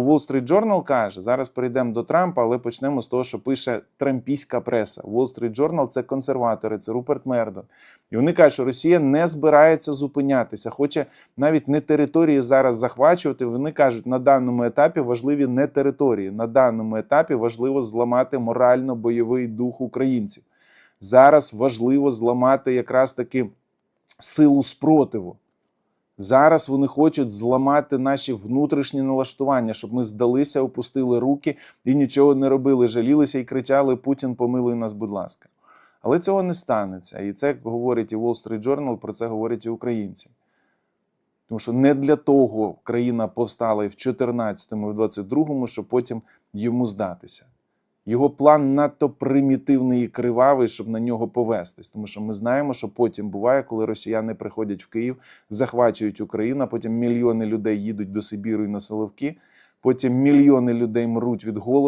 Wall Street Journal каже, зараз перейдемо до Трампа, але почнемо з того, що пише трампійська преса. Wall Street Journal – це консерватори, це Руперт Мердок. І вони кажуть, що Росія не збирається зупинятися, хоче навіть не території зараз захвачувати. Вони кажуть, на даному етапі важливі не території. На даному етапі важливо зламати морально-бойовий дух українців. Зараз важливо зламати якраз таки силу спротиву. Зараз вони хочуть зламати наші внутрішні налаштування, щоб ми здалися, опустили руки і нічого не робили, жалілися і кричали: Путін, помилуй нас, будь ласка. Але цього не станеться. І це говорить і Wall Street Journal, про це говорять і українці. Тому що не для того країна повстала і в 14-му, і в 22-му, щоб потім йому здатися. Його план надто примітивний і кривавий, щоб на нього повестись. Тому що ми знаємо, що потім буває, коли росіяни приходять в Київ, захвачують Україну, а потім мільйони людей їдуть до Сибіру і на Соловки, потім мільйони людей мруть від голоду.